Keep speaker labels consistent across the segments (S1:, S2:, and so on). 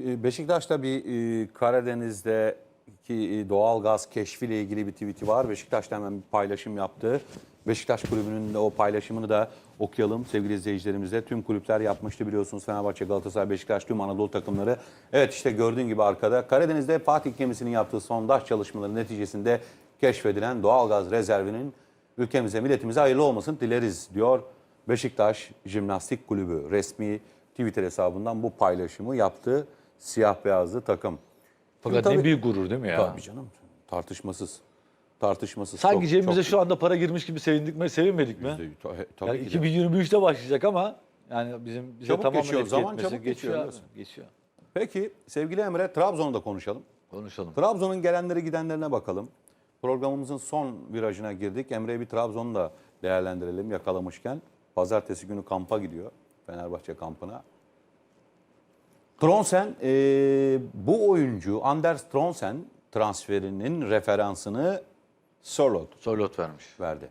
S1: E, Beşiktaş'ta bir e, Karadeniz'deki e, doğal gaz keşfiyle ilgili bir tweet'i var. Beşiktaş'ta hemen bir paylaşım yaptı. Beşiktaş kulübünün de o paylaşımını da okuyalım sevgili izleyicilerimize. Tüm kulüpler yapmıştı biliyorsunuz. Fenerbahçe, Galatasaray, Beşiktaş, tüm Anadolu takımları. Evet işte gördüğün gibi arkada Karadeniz'de Fatih gemisinin yaptığı sondaj çalışmaları neticesinde keşfedilen doğal gaz rezervinin ülkemize, milletimize hayırlı olmasını dileriz diyor. Beşiktaş Jimnastik Kulübü resmi Twitter hesabından bu paylaşımı yaptı. Siyah beyazlı takım.
S2: Fakat
S1: Tabii-
S2: ne büyük gurur değil mi ya?
S1: Tabii canım. Tartışmasız. Tartışmasız.
S2: Sanki
S1: Çok-
S2: cebimize
S1: çok-
S2: şu anda para girmiş gibi sevindik mi, sevinmedik mi?
S1: Yüzde- Tabii
S2: Yani
S1: ki de.
S2: 2023'te başlayacak ama yani bizim bize
S1: Çabuk
S2: tamamen
S1: geçiyor, zaman çabuk geçiyor, biliyorsun.
S2: Geçiyor.
S1: Peki sevgili Emre Trabzon'u da konuşalım.
S2: Konuşalım.
S1: Trabzon'un gelenleri gidenlerine bakalım. Programımızın son virajına girdik. Emre'ye bir Trabzon'u da değerlendirelim yakalamışken. Pazartesi günü kampa gidiyor. Fenerbahçe kampına. Tronsen e, bu oyuncu Anders Tronsen transferinin referansını Sörloth
S2: Sorlot vermiş.
S1: verdi.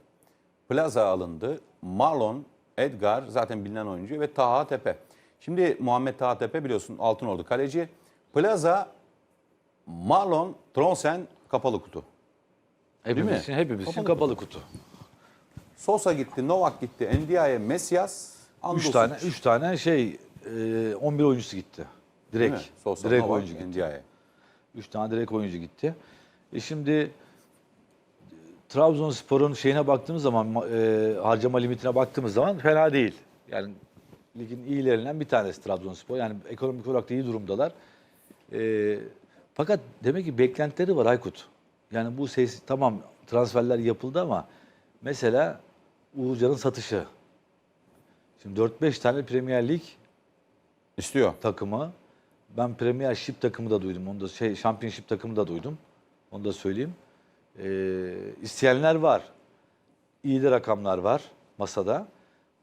S1: Plaza alındı. Marlon, Edgar zaten bilinen oyuncu ve Taha Tepe. Şimdi Muhammed Taha Tepe biliyorsun Altınordu kaleci. Plaza, Marlon, Tronsen kapalı kutu.
S2: Hepimiz
S1: mi?
S2: için, hepimiz için
S1: Kapalı
S2: kapalı kutu.
S1: Sosa gitti, Novak gitti, Ndiaye, Mesias,
S2: 3
S1: Andosic.
S2: tane 3 tane şey e, 11 oyuncusu gitti. Direkt.
S1: Sosa,
S2: direkt
S1: Novak,
S2: oyuncu gitti.
S1: Ndiaye.
S2: 3 tane direkt oyuncu gitti. E şimdi Trabzonspor'un şeyine baktığımız zaman e, harcama limitine baktığımız zaman fena değil. Yani ligin iyilerinden bir tanesi Trabzonspor. Yani ekonomik olarak da iyi durumdalar. E, fakat demek ki beklentileri var Aykut. Yani bu ses tamam transferler yapıldı ama mesela Uğurcan'ın satışı. Şimdi 4-5 tane Premier Lig
S1: İstiyor.
S2: takımı. Ben Premiership takımı da duydum. Onu da şey Championship takımı da duydum. Onu da söyleyeyim. Ee, isteyenler var. İyi de rakamlar var masada.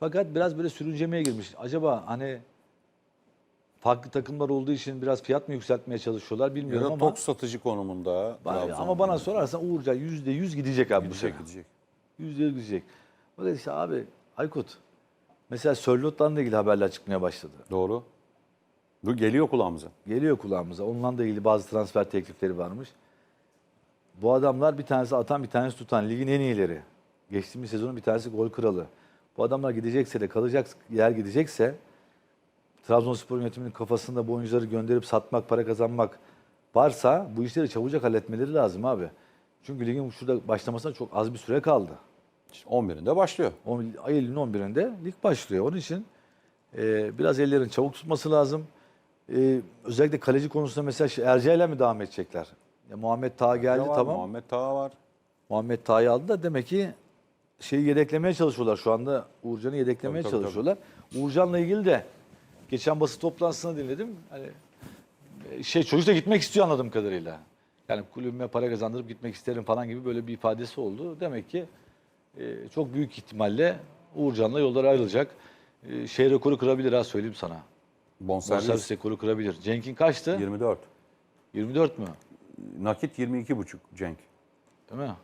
S2: Fakat biraz böyle sürüncemeye girmiş. Acaba hani farklı takımlar olduğu için biraz fiyat mı yükseltmeye çalışıyorlar
S1: Ya
S2: bilmiyorum
S1: da
S2: ama
S1: tok satıcı konumunda.
S2: Ba-
S1: Trabzon.
S2: ama bana sorarsan Uğurcan yüzde yüz gidecek abi bu
S1: gidecek
S2: sene.
S1: gidecek.
S2: Yüzde yüz gidecek. Fakat işte abi Aykut mesela Sörlot'la ilgili haberler çıkmaya başladı.
S1: Doğru. Bu geliyor kulağımıza.
S2: Geliyor kulağımıza. Onunla da ilgili bazı transfer teklifleri varmış. Bu adamlar bir tanesi atan bir tanesi tutan ligin en iyileri. Geçtiğimiz sezonun bir tanesi gol kralı. Bu adamlar gidecekse de kalacak yer gidecekse Trabzonspor yönetiminin kafasında bu oyuncuları gönderip satmak, para kazanmak varsa bu işleri çabucak halletmeleri lazım abi. Çünkü ligin şurada başlamasına çok az bir süre kaldı.
S1: İşte 11'inde başlıyor.
S2: Eylül'ün 11'inde lig başlıyor. Onun için e, biraz ellerin çabuk tutması lazım. E, özellikle kaleci konusunda mesela şey, Erca'yla mi devam edecekler? Ya Muhammed Taha geldi
S1: var,
S2: tamam.
S1: Muhammed Taha var.
S2: Muhammed Taha'yı aldı da demek ki şeyi yedeklemeye çalışıyorlar şu anda. Uğurcan'ı yedeklemeye
S1: Tabii, tabii,
S2: çalışıyorlar. Uğurcan'la ilgili de geçen basın toplantısını dinledim. Hani e, şey çocuk da gitmek istiyor anladığım kadarıyla. Yani kulübüme para kazandırıp gitmek isterim falan gibi böyle bir ifadesi oldu. Demek ki e, çok büyük ihtimalle Uğurcan'la yollar ayrılacak. E, şey rekoru kırabilir ha söyleyeyim sana.
S1: Bonservis
S2: Bonservis rekoru kırabilir. Cenk'in kaçtı?
S1: 24.
S2: 24 mü?
S1: Nakit 22,5 Cenk.
S2: Değil mi?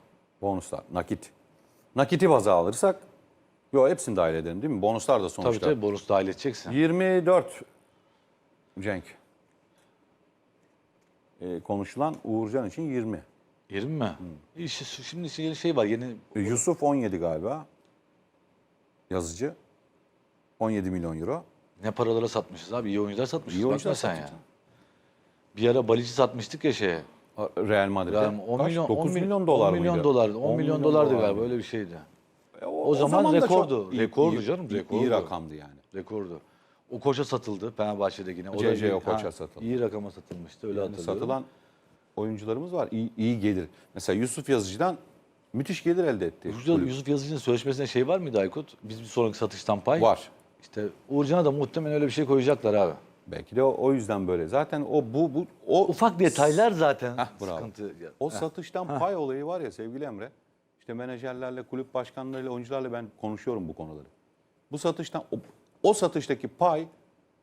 S1: Bonuslar. Nakit. Nakiti baza alırsak Yo hepsini dahil edelim değil mi? Bonuslar da
S2: Tabii
S1: sonuçta.
S2: tabii bonus dahil edeceksin.
S1: 24 Cenk. Ee, konuşulan Uğurcan için 20.
S2: 20 mi? İyi, şi- Şimdi şey, şey var yeni
S1: Ee, Yusuf 17 galiba. Yazıcı. 17 milyon euro.
S2: Ne paralara satmışız abi? İyi oyuncular satmışız.
S1: İyi oyuncular
S2: sen ya. Bir ara Balici satmıştık ya şeye.
S1: Real Madrid'e.
S2: Yani 10
S1: Kaç?
S2: milyon,
S1: 9
S2: 10
S1: milyon dolar
S2: 10 milyon
S1: mıydı?
S2: dolar. 10, milyon, dolardı
S1: dolar
S2: galiba öyle bir şeydi.
S1: E,
S2: O zaman
S1: da çok
S2: rekordu.
S1: iyi-
S2: Rekordu
S1: iyi-
S2: canım, rekordu.
S1: İyi rakamdı yani.
S2: Rekordu. O koça satıldı Fenerbahçe'de yine. O
S1: CC o koça satıldı.
S2: İyi rakama satılmıştı öyle
S1: Yani
S2: hatırlıyorum.
S1: satılan oyuncularımız var. İyi, iyi gelir. Mesela Yusuf Yazıcı'dan müthiş gelir elde etti.
S2: Yusuf. Yusuf Yazıcı'nın sözleşmesinde şey var mıydı Aykut? Biz bir sonraki satıştan pay.
S1: Var.
S2: İşte Uğurcan'a da muhtemelen öyle bir şey koyacaklar abi.
S1: Belki de o, o yüzden böyle. Zaten o bu bu o
S2: Ufak detaylar zaten
S1: Heh, bravo.
S2: sıkıntı.
S1: O satıştan pay olayı var ya sevgili Emre. İşte menajerlerle, kulüp başkanlarıyla, oyuncularla ben konuşuyorum bu konuları. Bu satıştan o, o satıştaki pay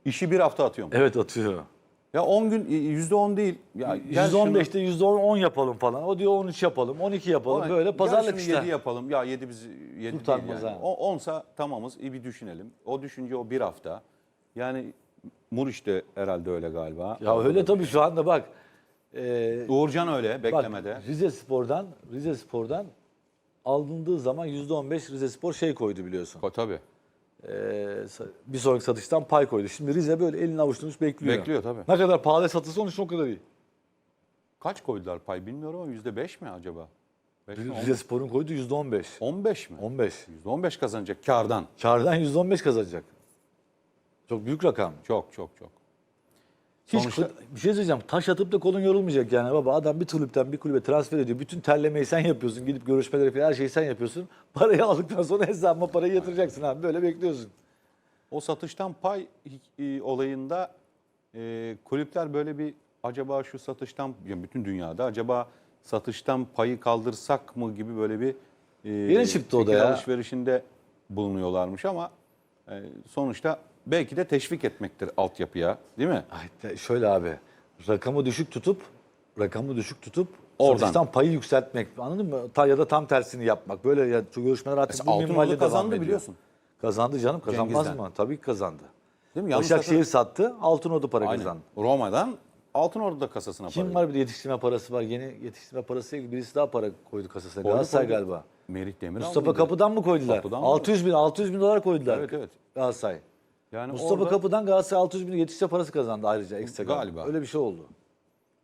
S1: işi bir hafta atıyor.
S2: Evet atıyor.
S1: Ya 10 gün yüzde 10 değil. Ya gel şunu-
S2: %15'te %10 10 yapalım falan. O diyor 13 yapalım, 12 yapalım.
S1: Ona-
S2: Böyle
S1: gel
S2: pazarlık
S1: şunu
S2: işte.
S1: 7 yapalım. Ya 7 biz 7
S2: Kurtarmaz
S1: değil yani.
S2: ha.
S1: O 10'sa tamamız. iyi bir düşünelim. O düşünce o bir hafta. Yani Muriç de herhalde öyle galiba.
S2: Ya öyle tabii şu anda bak. E,
S1: Uğurcan öyle beklemede.
S2: Bak, Rize Spor'dan Rize Spor'dan alındığı zaman %15 Rize Spor şey koydu biliyorsun.
S1: Ko- Tabii.
S2: Ee, bir sonraki satıştan pay koydu. Şimdi Rize böyle elini avuçlamış bekliyor.
S1: Bekliyor tabii.
S2: Ne kadar pahalı satılsa onun için o kadar iyi.
S1: Kaç koydular pay bilmiyorum ama yüzde beş mi acaba? Beş mi, on-
S2: Rize Spor'un koyduğu %15.
S1: 15 mi?
S2: 15.
S1: Yüzde 15 kazanacak kardan.
S2: Kardan %15 kazanacak. Çok büyük rakam.
S1: Çok çok çok.
S2: Hiç
S1: Sonuçta-
S2: bir şey söyleyeceğim. Taş atıp da kolun yorulmayacak yani baba. Adam bir kulüpten bir kulübe transfer ediyor. Bütün terlemeyi sen yapıyorsun. Gidip görüşmeleri falan her şeyi sen yapıyorsun. Parayı aldıktan sonra hesabıma parayı yatıracaksın abi. Böyle bekliyorsun.
S1: O satıştan pay e, olayında e, kulüpler böyle bir acaba şu satıştan yani bütün dünyada acaba satıştan payı kaldırsak mı gibi böyle bir e,
S2: Yeni çıktı o da ya.
S1: alışverişinde bulunuyorlarmış ama e, sonuçta belki de teşvik etmektir altyapıya değil mi?
S2: Ay, şöyle abi. Rakamı düşük tutup rakamı düşük tutup
S1: Oradan.
S2: satıştan payı yükseltmek. Anladın mı? Ta, ya da tam tersini yapmak. Böyle ya şu görüşmeler artık
S1: Mesela
S2: bu devam
S1: kazandı
S2: ediyor.
S1: biliyorsun.
S2: Kazandı canım. Kazanmaz
S1: Cengiz'den.
S2: mı? Tabii ki kazandı.
S1: Değil mi? Yanlış
S2: Başakşehir sattı. Altınordu para
S1: Aynen.
S2: kazandı.
S1: Roma'dan Altınordu'da kasasına
S2: Kim
S1: para
S2: var bir de yetiştirme parası var. Yeni yetiştirme parası değil. Birisi daha para koydu kasasına.
S1: Koydu,
S2: Galatasaray
S1: koydu.
S2: galiba.
S1: Merih Demiral
S2: Mustafa? Kapı'dan mı koydular?
S1: Kapı'dan mı?
S2: 600 bin, 600 bin dolar koydular.
S1: Evet, evet.
S2: Galatasaray.
S1: Yani
S2: Mustafa
S1: orada-
S2: Kapı'dan Galatasaray 600 bin yetiştirme parası kazandı ayrıca ekstra.
S1: Galiba.
S2: Öyle bir şey oldu.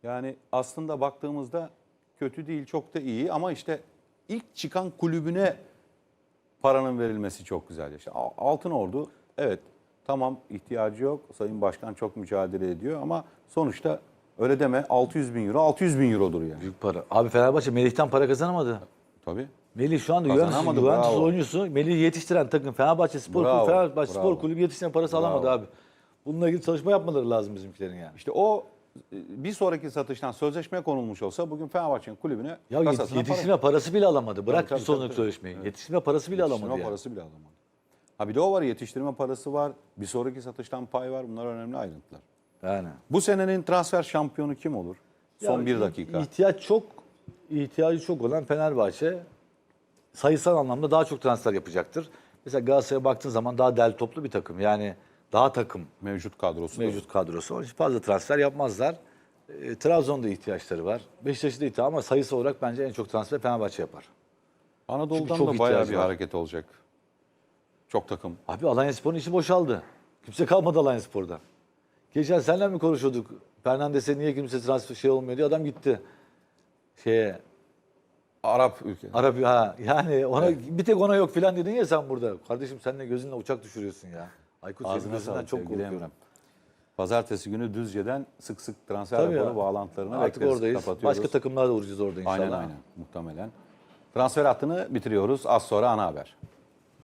S1: Yani aslında baktığımızda kötü değil, çok da iyi ama işte ilk çıkan kulübüne paranın verilmesi çok güzel. İşte Al- Altın Ordu evet tamam ihtiyacı yok. Sayın Başkan çok mücadele ediyor ama sonuçta öyle deme 600 bin euro 600 bin eurodur yani.
S2: Büyük para. Abi Fenerbahçe Melih'ten para kazanamadı.
S1: Tabii.
S2: Melih şu anda Juventus,
S1: Kazanamadı,
S2: Juventus
S1: bravo.
S2: oyuncusu. Melih'i yetiştiren takım Fenerbahçe Spor
S1: Bravo,
S2: Kulübü, Fenerbahçe
S1: bravo.
S2: Spor Kulübü yetiştiren parası alamadı
S1: Bravo.
S2: abi. Bununla ilgili çalışma yapmaları lazım bizimkilerin yani.
S1: İşte o e, bir sonraki satıştan sözleşme konulmuş olsa bugün Fenerbahçe'nin kulübüne
S2: Ya yet-
S1: kasasına
S2: yetiştirme parası bile alamadı. Bırak
S1: Tabii, tabii,
S2: bir sonraki
S1: tabii.
S2: sözleşmeyi. Yetiştirme parası bile
S1: Yetiştirme
S2: alamadı yani.
S1: parası bile alamadı. Ha bir de o var yetiştirme parası var. Bir sonraki satıştan pay var. Bunlar önemli ayrıntılar.
S2: Yani.
S1: Bu senenin transfer şampiyonu kim olur? Son
S2: Ya,
S1: bir dakika.
S2: İhtiyaç çok, ihtiyacı çok olan Fenerbahçe sayısal anlamda daha çok transfer yapacaktır. Mesela Galatasaray'a baktığın zaman daha del toplu bir takım. Yani daha takım
S1: Mevcut kadrosu. da.
S2: mevcut kadrosu. Onun için fazla transfer yapmazlar. E, Trabzon'da ihtiyaçları var. Beşiktaş'ta ihtiyaç ama sayısı olarak bence en çok transfer Fenerbahçe yapar.
S1: Anadolu'dan
S2: Çünkü çok
S1: da bayağı bir
S2: var.
S1: hareket olacak. Çok takım.
S2: Abi Alanya Spor'un işi boşaldı. Kimse kalmadı Alanya Spor'da. Geçen seninle mi konuşuyorduk? Fernandes'e niye kimse transfer şey olmuyor diye adam gitti. Şeye
S1: Arap ülke.
S2: Arap ha yani ona bir tek ona yok filan dedin ya sen burada. Kardeşim sen de gözünle uçak düşürüyorsun ya. Aykut
S1: Ağzına sağlık
S2: çok korkuyorum.
S1: Emrem. Pazartesi günü Düzce'den sık sık transfer
S2: Tabii
S1: raporu
S2: ya.
S1: bağlantılarını
S2: Artık
S1: bekleriz.
S2: oradayız.
S1: Kapatıyoruz.
S2: Başka takımlar da vuracağız orada inşallah.
S1: Aynen aynen muhtemelen. Transfer hattını bitiriyoruz. Az sonra ana haber.